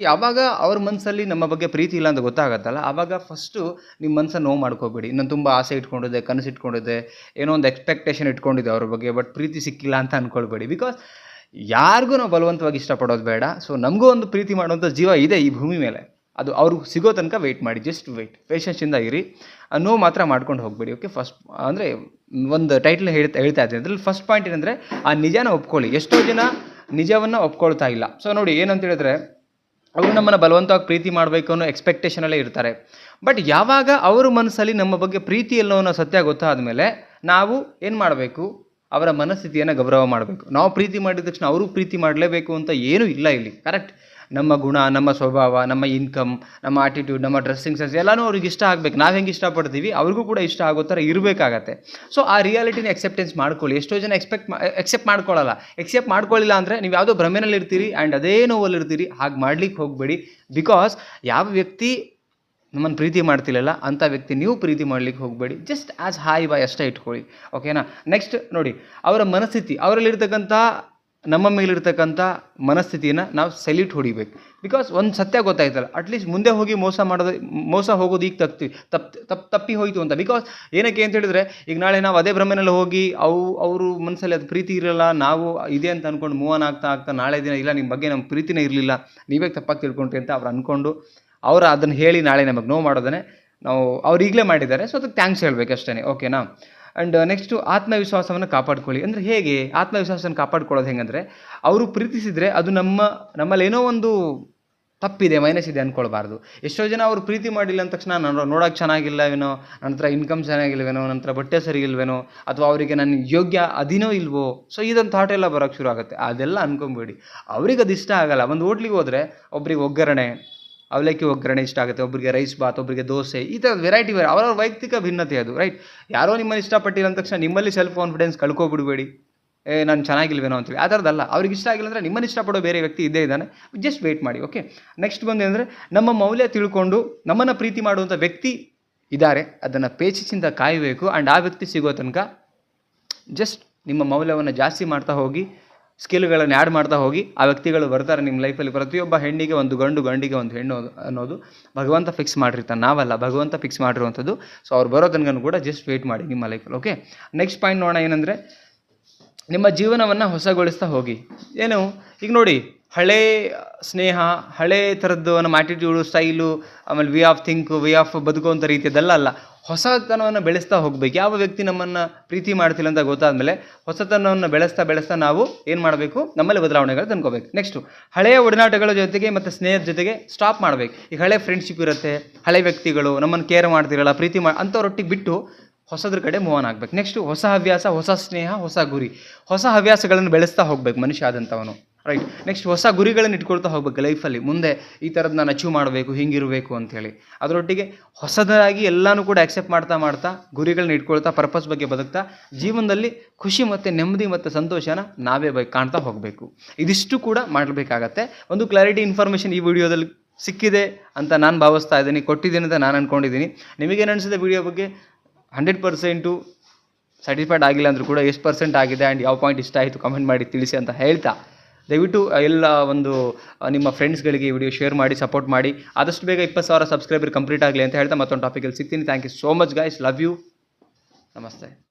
ಯಾವಾಗ ಅವ್ರ ಮನಸ್ಸಲ್ಲಿ ನಮ್ಮ ಬಗ್ಗೆ ಪ್ರೀತಿ ಇಲ್ಲ ಅಂತ ಗೊತ್ತಾಗತ್ತಲ್ಲ ಆವಾಗ ಫಸ್ಟು ನಿಮ್ಮ ಮನಸ್ಸನ್ನು ನೋವು ಮಾಡ್ಕೋಬೇಡಿ. ನಾನು ತುಂಬ ಆಸೆ ಇಟ್ಕೊಂಡಿದ್ದೆ, ಕನಸು ಇಟ್ಕೊಂಡಿದ್ದೆ, ಏನೋ ಒಂದು ಎಕ್ಸ್ಪೆಕ್ಟೇಷನ್ ಇಟ್ಕೊಂಡಿದ್ದೆ ಅವ್ರ ಬಗ್ಗೆ ಬಟ್ ಪ್ರೀತಿ ಸಿಕ್ಕಿಲ್ಲ ಅಂತ ಅಂದ್ಕೊಳ್ಬೇಡಿ ಬಿಕಾಸ್ ಯಾರಿಗೂ ನಾವು ಬಲವಂತವಾಗಿ ಇಷ್ಟಪಡೋದು ಬೇಡ. ಸೊ ನಮಗೂ ಒಂದು ಪ್ರೀತಿ ಮಾಡುವಂಥ ಜೀವ ಇದೆ ಈ ಭೂಮಿ ಮೇಲೆ. ಅದು ಅವ್ರಿಗೆ ಸಿಗೋ ತನಕ ವೆಯ್ಟ್ ಮಾಡಿ ಜಸ್ಟ್ ವೆಯ್ಟ್ ಪೇಷನ್ಸಿಂದ ಇರಿ. ನೋವು ಮಾತ್ರ ಮಾಡ್ಕೊಂಡು ಹೋಗಬೇಡಿ ಓಕೆ ಫಸ್ಟ್ ಅಂದರೆ ಒಂದು ಟೈಟ್ಲ್ ಹೇಳ್ತಾ ಹೇಳ್ತಾ ಇದ್ದೀನಿ. ಅದ್ರಲ್ಲಿ ಫಸ್ಟ್ ಪಾಯಿಂಟ್ ಏನಂದರೆ, ಆ ನಿಜಾನ ಒಪ್ಕೊಳ್ಳಿ. ಎಷ್ಟೋ ಜನ ನಿಜವನ್ನು ಒಪ್ಕೊಳ್ತಾ ಇಲ್ಲ. ಸೊ ನೋಡಿ, ಏನಂತ ಹೇಳಿದ್ರೆ ಅವರು ನಮ್ಮನ್ನು ಬಲವಂತವಾಗಿ ಪ್ರೀತಿ ಮಾಡಬೇಕು ಅನ್ನೋ ಎಕ್ಸ್ಪೆಕ್ಟೇಷನಲ್ಲೇ ಇರ್ತಾರೆ. ಬಟ್ ಯಾವಾಗ ಅವ್ರ ಮನಸ್ಸಲ್ಲಿ ನಮ್ಮ ಬಗ್ಗೆ ಪ್ರೀತಿ ಎಲ್ಲೋ ಅನ್ನೋ ಸತ್ಯ ಗೊತ್ತಾದ ಮೇಲೆ ನಾವು ಏನು ಮಾಡಬೇಕು? ಅವರ ಮನಸ್ಥಿತಿಯನ್ನು ಗೌರವ ಮಾಡಬೇಕು. ನಾವು ಪ್ರೀತಿ ಮಾಡಿದ ತಕ್ಷಣ ಅವರು ಪ್ರೀತಿ ಮಾಡಲೇಬೇಕು ಅಂತ ಏನೂ ಇಲ್ಲ ಇಲ್ಲಿ. ಕರೆಕ್ಟ್ ನಮ್ಮ ಗುಣ, ನಮ್ಮ ಸ್ವಭಾವ, ನಮ್ಮ ಇನ್ಕಮ್ ನಮ್ಮ ಆಟಿಟ್ಯೂಡ್ ನಮ್ಮ ಡ್ರೆಸ್ಸಿಂಗ್ ಸೆನ್ಸ್ ಎಲ್ಲನೂ ಅವ್ರಿಗೆ ಇಷ್ಟ ಆಗಬೇಕು. ನಾವು ಹೆಂಗೆ ಇಷ್ಟಪಡ್ತೀವಿ? ಅವ್ರಿಗೂ ಕೂಡ ಇಷ್ಟ ಆಗೋ ಥರ ಇರಬೇಕಾಗತ್ತೆ. ಸೊ ಆ ರಿಯಾಲಿಟಿನ ಎಕ್ಸೆಪ್ಟೆನ್ಸ್ ಮಾಡ್ಕೊಳ್ಳಿ. ಎಷ್ಟೋ ಜನ ಎಕ್ಸ್ಪೆಕ್ಟ್ ಎಕ್ಸೆಪ್ಟ್ ಮಾಡ್ಕೊಳ್ಳಲ್ಲ ಎಕ್ಸೆಪ್ಟ್ ಮಾಡ್ಕೊಳ್ಳಿಲ್ಲ ಅಂದರೆ ನೀವು ಯಾವುದೋ ಭ್ರಮೆನಲ್ಲಿ ಇರ್ತೀರಿ ಆ್ಯಂಡ್ ಅದೇ ನೋವಲ್ಲಿ ಇರ್ತೀರಿ ಹಾಗೆ ಮಾಡ್ಲಿಕ್ಕೆ ಹೋಗಬೇಡಿ. ಬಿಕಾಸ್ ಯಾವ ವ್ಯಕ್ತಿ ನಮ್ಮನ್ನು ಪ್ರೀತಿ ಮಾಡ್ತಿಲ್ಲಲ್ಲ ಅಂಥ ವ್ಯಕ್ತಿ ನೀವು ಪ್ರೀತಿ ಮಾಡ್ಲಿಕ್ಕೆ ಹೋಗಬೇಡಿ. ಜಸ್ಟ್ ಆ್ಯಸ್ ಹಾಯ್ ಬಾಯ್ ಅಷ್ಟೇ ಇಟ್ಕೊಳ್ಳಿ ಓಕೆನಾ ನೆಕ್ಸ್ಟ್ ನೋಡಿ, ಅವರ ಮನಸ್ಥಿತಿ. ಅವರಲ್ಲಿರ್ತಕ್ಕಂಥ, ನಮ್ಮ ಮೇಲಿರ್ತಕ್ಕಂಥ ಮನಸ್ಥಿತಿಯನ್ನು ನಾವು ಸೆಲ್ಯೂಟ್ ಹೊಡಿಬೇಕು. ಬಿಕಾಸ್ ಒಂದು ಸತ್ಯ ಗೊತ್ತಾಯ್ತಲ್ಲ ಅಟ್ಲೀಸ್ಟ್ ಮುಂದೆ ಹೋಗಿ ಮೋಸ ಮಾಡೋದು, ಮೋಸ ಹೋಗೋದು ಈಗ ತಪ್ತಿ ತಪ್ಪು ತಪ್ ತಪ್ಪಿ ಹೋಯಿತು ಅಂತ. ಬಿಕಾಸ್ ಏನಕ್ಕೆ ಅಂತ ಹೇಳಿದ್ರೆ, ಈಗ ನಾಳೆ ನಾವು ಅದೇ ಭ್ರಮೆನಲ್ಲಿ ಹೋಗಿ, ಅವು, ಅವರು ಮನಸ್ಸಲ್ಲಿ ಅದು ಪ್ರೀತಿ ಇರಲ್ಲ, ನಾವು ಇದೆ ಅಂತ ಅಂದ್ಕೊಂಡು ಮೂವನ್ ಆಗ್ತಾ ಆಗ್ತಾ ನಾಳೆ ದಿನ ಇಲ್ಲ, ನಿಮ್ಮ ಬಗ್ಗೆ ನಮ್ಮ ಪ್ರೀತಿನೇ ಇರಲಿಲ್ಲ, ನೀವೇ ತಪ್ಪಾಗಿ ತಿಳ್ಕೊಂಡ್ರಿ ಅಂತ ಅವ್ರು ಅಂದ್ಕೊಂಡು ಅವ್ರು ಅದನ್ನು ಹೇಳಿ ನಾಳೆ ನಮಗೆ ನೋವು ಮಾಡೋದನ್ನೇ ನಾವು ಅವ್ರು ಈಗಲೇ ಮಾಡಿದ್ದಾರೆ. ಸೊ ಅದಕ್ಕೆ ಥ್ಯಾಂಕ್ಸ್ ಹೇಳ್ಬೇಕು ಅಷ್ಟೇ ಓಕೆನಾ ಆ್ಯಂಡ್ ನೆಕ್ಸ್ಟು ಆತ್ಮವಿಶ್ವಾಸವನ್ನು ಕಾಪಾಡ್ಕೊಳ್ಳಿ. ಅಂದರೆ ಹೇಗೆ? ಆತ್ಮವಿಶ್ವಾಸವನ್ನು ಕಾಪಾಡ್ಕೊಳ್ಳೋದು ಹೆಂಗಂದರೆ, ಅವರು ಪ್ರೀತಿಸಿದರೆ ಅದು ನಮ್ಮ, ನಮ್ಮಲ್ಲಿ ಏನೋ ಒಂದು ತಪ್ಪಿದೆ ಮೈನಸ್ ಇದೆ ಅಂದ್ಕೊಳ್ಬಾರ್ದು ಎಷ್ಟೋ ಜನ ಅವರು ಪ್ರೀತಿ ಮಾಡಿಲ್ಲ ಅಂದ ತಕ್ಷಣ ನಾನು ನೋಡೋಕೆ ಚೆನ್ನಾಗಿಲ್ಲವೇನೋ ನನ್ನ ಹತ್ರ ಇನ್ಕಮ್ ಚೆನ್ನಾಗಿಲ್ವೇನೋ ನಂತರ ಬಟ್ಟೆ ಸರಿ ಇಲ್ವೇನೋ, ಅಥವಾ ಅವರಿಗೆ ನನ್ನ ಯೋಗ್ಯ ಅದಿನೋ ಇಲ್ವೋ ಸೊ ಇದೊಂದು ಥಾಟ್ ಎಲ್ಲ ಬರೋಕ್ಕೆ ಶುರು ಆಗುತ್ತೆ. ಅದೆಲ್ಲ ಅನ್ಕೊಂಬೇಡಿ ಅವ್ರಿಗೆ ಅದು ಇಷ್ಟ ಆಗಲ್ಲ. ಒಂದು ಹೋಟ್ಲಿಗೆ ಹೋದರೆ ಒಬ್ರಿಗೆ ಒಗ್ಗರಣೆ ಅವಲಕ್ಕಿ ಒಗ್ಗರಣೆ ಇಷ್ಟ ಆಗುತ್ತೆ ಒಬ್ಬರಿಗೆ ರೈಸ್ ಬಾತ್ ಒಬ್ಬರಿಗೆ ದೋಸೆ, ಈ ಥರ ವೆರೈಟಿ ವೆರೈ ಅವರವ್ರ ವೈಯಕ್ತಿಕ ಭಿನ್ನತೆ ಅದು ರೈಟ್ ಯಾರೋ ನಿಮ್ಮನ್ನು ಇಷ್ಟಪಟ್ಟಿಲ್ಲ ಅಂದ ತಕ್ಷಣ ನಿಮ್ಮಲ್ಲಿ ಸೆಲ್ಫ್ ಕಾನ್ಫಿಡೆನ್ಸ್ ಕಳ್ಕೊಬಿಡ್ಬೇಡಿ. ಏ, ನಾನು ಚೆನ್ನಾಗಿಲ್ವೇನೋ ಅಂತೀವಿ ಆ ಥರದ್ದಲ್ಲ ಅವ್ರಿಗೆ ಇಷ್ಟ ಆಗಿಲ್ಲ ಅಂದರೆ ನಿಮ್ಮನ್ನು ಇಷ್ಟಪಡೋ ಬೇರೆ ವ್ಯಕ್ತಿ ಇದ್ದೇ ಇದ್ದಾನೆ ಜಸ್ಟ್ ವೆಯ್ಟ್ ಮಾಡಿ ಓಕೆ ನೆಕ್ಸ್ಟ್ ಬಂದು ಅಂದರೆ ನಮ್ಮ ಮೌಲ್ಯ ತಿಳ್ಕೊಂಡು ನಮ್ಮನ್ನು ಪ್ರೀತಿ ಮಾಡುವಂಥ ವ್ಯಕ್ತಿ ಇದ್ದಾರೆ ಅದನ್ನು ಪೇಚಿಸಿಂದ ಕಾಯಬೇಕು ಆ್ಯಂಡ್ ಆ ವ್ಯಕ್ತಿ ಸಿಗೋ ತನಕ ಜಸ್ಟ್ ನಿಮ್ಮ ಮೌಲ್ಯವನ್ನು ಜಾಸ್ತಿ ಮಾಡ್ತಾ ಹೋಗಿ ಸ್ಕಿಲ್ಗಳನ್ನು ಆ್ಯಡ್ ಮಾಡ್ತಾ ಹೋಗಿ ಆ ವ್ಯಕ್ತಿಗಳು ಬರ್ತಾರೆ ನಿಮ್ಮ ಲೈಫಲ್ಲಿ ಪ್ರತಿಯೊಬ್ಬ ಹೆಣ್ಣಿಗೆ ಒಂದು ಗಂಡು, ಗಂಡಿಗೆ ಒಂದು ಹೆಣ್ಣು ಅನ್ನೋದು ಭಗವಂತ ಫಿಕ್ಸ್ ಮಾಡಿರ್ತಾನೆ. ನಾವಲ್ಲ, ಭಗವಂತ ಫಿಕ್ಸ್ ಮಾಡಿರುವಂಥದ್ದು. ಸೊ ಅವ್ರು ಬರೋ ತನಕ ಕೂಡ ಜಸ್ಟ್ ವೇಟ್ ಮಾಡಿ ನಿಮ್ಮ ಲೈಫಲ್ಲಿ ಓಕೆ ನೆಕ್ಸ್ಟ್ ಪಾಯಿಂಟ್ ನೋಡೋಣ ಏನಂದರೆ, ನಿಮ್ಮ ಜೀವನವನ್ನು ಹೊಸಗೊಳಿಸ್ತಾ ಹೋಗಿ. ಏನು? ಈಗ ನೋಡಿ ಹಳೇ ಸ್ನೇಹ, ಹಳೆ ಥರದ್ದು ನಮ್ಮ ಆ್ಯಟಿಟ್ಯೂಡು ಸ್ಟೈಲು ಆಮೇಲೆ way of think way of ಬದುಕುವಂಥ ರೀತಿಯದೆಲ್ಲ ಅಲ್ಲ. ಹೊಸತನವನ್ನು ಬೆಳೆಸ್ತಾ ಹೋಗ್ಬೇಕು. ಯಾವ ವ್ಯಕ್ತಿ ನಮ್ಮನ್ನು ಪ್ರೀತಿ ಮಾಡ್ತಿಲ್ಲ ಅಂತ ಗೊತ್ತಾದಮೇಲೆ ಹೊಸತನವನ್ನು ಬೆಳೆಸ್ತಾ ಬೆಳೆಸ್ತಾ ನಾವು ಏನು ಮಾಡಬೇಕು? ನಮ್ಮಲ್ಲಿ ಬದಲಾವಣೆಗಳು ತಂದ್ಕೋಬೇಕು. ನೆಕ್ಸ್ಟು ಹಳೆಯ ಒಡನಾಟಗಳ ಜೊತೆಗೆ ಮತ್ತು ಸ್ನೇಹದ ಜೊತೆಗೆ ಸ್ಟಾಪ್ ಮಾಡಬೇಕು. ಈಗ ಹಳೆ ಫ್ರೆಂಡ್ಶಿಪ್ ಇರುತ್ತೆ, ಹಳೆ ವ್ಯಕ್ತಿಗಳು ನಮ್ಮನ್ನು ಕೇರ್ ಮಾಡ್ತಿರಲ್ಲ, ಪ್ರೀತಿ ಮಾಡಿ ಅಂಥವ್ರೊಟ್ಟಿಗೆ ಬಿಟ್ಟು ಹೊಸದ್ರ ಕಡೆ ಮೂವ್ ಆನ್ ಆಗ್ಬೇಕು. ನೆಕ್ಸ್ಟು ಹೊಸ ಹವ್ಯಾಸ, ಹೊಸ ಸ್ನೇಹ, ಹೊಸ ಗುರಿ. ಹೊಸ ಹವ್ಯಾಸಗಳನ್ನು ಬೆಳೆಸ್ತಾ ಹೋಗ್ಬೇಕು ಮನುಷ್ಯ ಆದಂಥವನು ರೈಟ್ ನೆಕ್ಸ್ಟ್ ಹೊಸ ಗುರಿಗಳನ್ನು ಇಟ್ಕೊಳ್ತಾ ಹೋಗ್ಬೇಕು ಲೈಫಲ್ಲಿ ಮುಂದೆ ಈ ಥರದ್ದು ನಾನು ಅಚೀವ್ ಮಾಡಬೇಕು, ಹಿಂಗಿರಬೇಕು ಅಂಥೇಳಿ ಅದರೊಟ್ಟಿಗೆ ಹೊಸದಾಗಿ ಎಲ್ಲನೂ ಕೂಡ ಆಕ್ಸೆಪ್ಟ್ ಮಾಡ್ತಾ ಮಾಡ್ತಾ ಗುರಿಗಳನ್ನ ಇಟ್ಕೊಳ್ತಾ ಪರ್ಪಸ್ ಬಗ್ಗೆ ಬದುಕ್ತಾ ಜೀವನದಲ್ಲಿ ಖುಷಿ ಮತ್ತು ನೆಮ್ಮದಿ ಮತ್ತು ಸಂತೋಷನ ನಾವೇ ಬೈ ಕಾಣ್ತಾ ಹೋಗಬೇಕು. ಇದಿಷ್ಟು ಕೂಡ ಮಾಡಬೇಕಾಗತ್ತೆ. ಒಂದು ಕ್ಲಾರಿಟಿ ಇನ್ಫಾರ್ಮೇಷನ್ ಈ ವಿಡಿಯೋದಲ್ಲಿ ಸಿಕ್ಕಿದೆ ಅಂತ ನಾನು ಭಾವಿಸ್ತಾ ಇದ್ದೀನಿ. ಕೊಟ್ಟಿದ್ದೀನಿ ಅಂತ ನಾನು ಅಂದ್ಕೊಂಡಿದ್ದೀನಿ ನಿಮಗೇನು ಅನಿಸಿದೆ ವಿಡಿಯೋ ಬಗ್ಗೆ? ಹಂಡ್ರೆಡ್ ಪರ್ಸೆಂಟು ಸ್ಯಾಟಿಸ್ಫೈಡ್ ಆಗಿಲ್ಲ ಅಂದರೂ ಕೂಡ ಎಷ್ಟು ಪರ್ಸೆಂಟ್ ಆಗಿದೆ ಆ್ಯಂಡ್ ಯಾವ ಪಾಯಿಂಟ್ ಇಷ್ಟ ಆಯಿತು ಕಮೆಂಟ್ ಮಾಡಿ ತಿಳಿಸಿ ಅಂತ ಹೇಳ್ತಾ. ದಯವಿಟ್ಟು ಎಲ್ಲ ಒಂದು ನಿಮ್ಮ ಫ್ರೆಂಡ್ಸ್ಗಳಿಗೆ ಈ ವಿಡಿಯೋ ಶೇರ್ ಮಾಡಿ ಸಪೋರ್ಟ್ ಮಾಡಿ. ಆದಷ್ಟು ಬೇಗ ಇಪ್ಪತ್ತು ಸಾವಿರ ಸಬ್ಸ್ಕ್ರೈಬರ್ ಕಂಪ್ಲೀಟ್ ಆಗಲಿ ಅಂತ ಹೇಳ್ತಾ ಮತ್ತೊಂದು ಟಾಪಿಕಲ್ಲಿ ಸಿಗ್ತೀನಿ. Thank you so much guys love you ನಮಸ್ತೆ.